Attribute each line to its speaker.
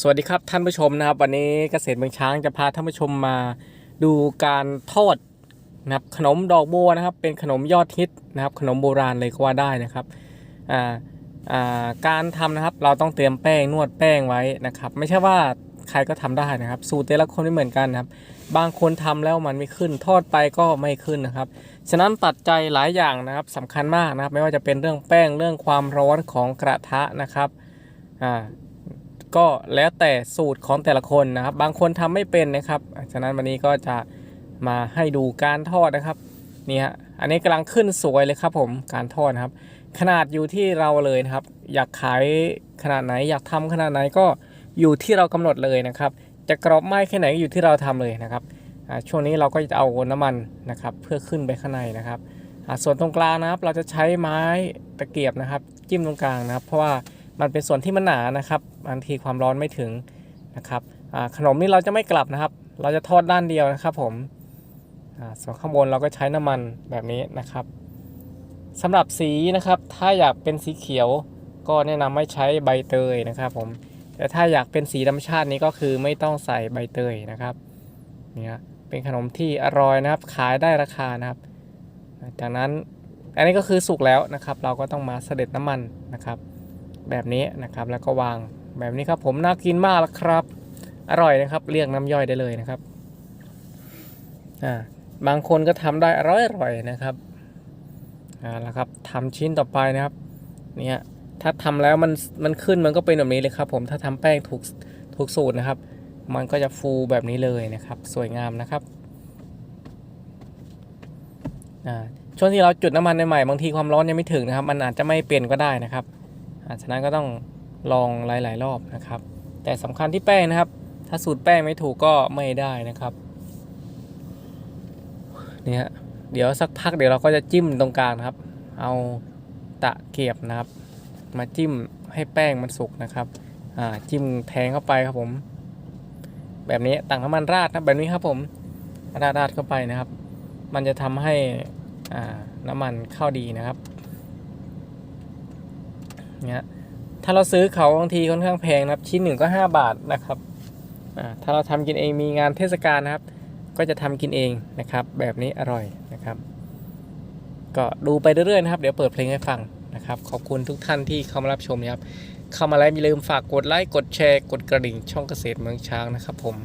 Speaker 1: สวัสดีครับท่านผู้ชมนะครับ วันนี้เกษตรเมืองช้างจะพาท่านผู้ชมมาดูการทอดนะครับขนมดอกบัวนะครับ เป็นขนมยอดฮิตนะครับ ขนมโบราณเลยก็ว่าได้นะครับอ่าอ่าการทำนะครับเราต้องเตรียมแป้งนวดแป้งไว้นะครับ ไม่ใช่ว่าใครก็ทำได้นะครับ สูตรแต่ละคนไม่เหมือนกันนะครับ บางคนทำแล้วมันไม่ขึ้นทอดไปก็ไม่ขึ้นนะครับ ฉะนั้นปัจจัยหลายอย่างนะครับสำคัญมากนะครับ ไม่ว่าจะเป็นเรื่องแป้งเรื่องความร้อนของกระทะนะครับอ่า ก็แล้วแต่สูตรของแต่ละคนนะครับ บางคนทำไม่เป็นนะครับฉะนั้นวันนี้ก็จะมาให้ดูการทอดนะครับนี่ฮะอันนี้กำลังขึ้นสวยเลยครับผมการทอดครับ ขนาดอยู่ที่เราเลยนะครับ อยากขายขนาดไหน อยากทำขนาดไหนก็อยู่ที่เรากำหนดเลยนะครับ จะกรอบไหมแค่ไหนก็อยู่ที่เราทำเลยนะครับช่วงนี้เราก็จะเอาน้ำมันนะครับ เพื่อขึ้นไปข้างในนะครับส่วนตรงกลางนะครับ เราจะใช้ไม้ตะเกียบนะครับ จิ้มตรงกลางนะครับ เพราะว่า มันเป็นส่วนที่มันหนานะครับบางทีความร้อนไม่ถึงนะครับขนมนี่เราจะไม่กลับนะครับ เราจะทอดด้านเดียวนะครับผมส่วนข้างบนเราก็ใช้น้ำมันแบบนี้นะครับสำหรับสีนะครับ ถ้าอยากเป็นสีเขียวก็แนะนำให้ใช้ใบเตยนะครับผมแต่ถ้าอยากเป็นสีธรรมชาตินี้ก็คือไม่ต้องใส่ใบเตยนะครับเนี่ยเป็นขนมที่อร่อยนะครับ ขายได้ราคานะครับ จากนั้นอันนี้ก็คือสุกแล้วนะครับ เราก็ต้องมาเสด็จน้ำมันนะครับ แบบนี้นะครับ แล้วก็วางแบบนี้ครับ ผมน่ากินมากแล้วครับ อร่อยนะครับ เรียกน้ำย่อยได้เลยนะครับอ่าบางคนก็ทำได้อร่อยอร่อยนะครับอ่าแล้วครับทำชิ้นต่อไปนะครับ เนี่ยถ้าทำแล้วมันมันขึ้นมันก็เป็นแบบนี้เลยครับ ผมถ้าทำแป้งถูกถูกสูตรนะครับ มันก็จะฟูแบบนี้เลยนะครับ สวยงามนะครับอ่าช่วงที่เราจุดน้ำมันใหม่ๆบางทีความร้อนยังไม่ถึงนะครับ มันอาจจะไม่เป็นก็ได้นะครับ ฉะนั้นก็ต้องลองหลาย ๆ รอบนะครับ แต่สำคัญที่แป้งนะครับ ถ้าสูตรแป้งไม่ถูกก็ไม่ได้นะครับนี่ฮะเดี๋ยวสักพักเดี๋ยวเราก็จะจิ้มตรงกลางครับ เอาตะเกียบนะครับ มาจิ้มให้แป้งมันสุกนะครับอ่าจิ้มแทงเข้าไปครับผม แบบนี้ตักน้ำมันราดนะแบบนี้ครับผมราดราดเข้าไปนะครับ มันจะทำให้อ่าน้ำมันเข้าดีนะครับ นี่ยถ้าเราซื้อเขาบางทีค่อนข้างแพงนะครับ ชิ้นหนึ่งก็ 5 บาทนะครับถ้าเราทำกินเองมีงานเทศกาลนะครับ ก็จะทำกินเองนะครับ แบบนี้อร่อยนะครับ ก็ดูไปเรื่อยๆนะครับ เดี๋ยวเปิดเพลงให้ฟังนะครับ ขอบคุณทุกท่านที่เข้ามารับชมนะครับ เข้ามาแล้วอย่าลืมฝากกดไลค์กดแชร์ กดกระดิ่งช่องเกษตรเมืองช้างนะครับผม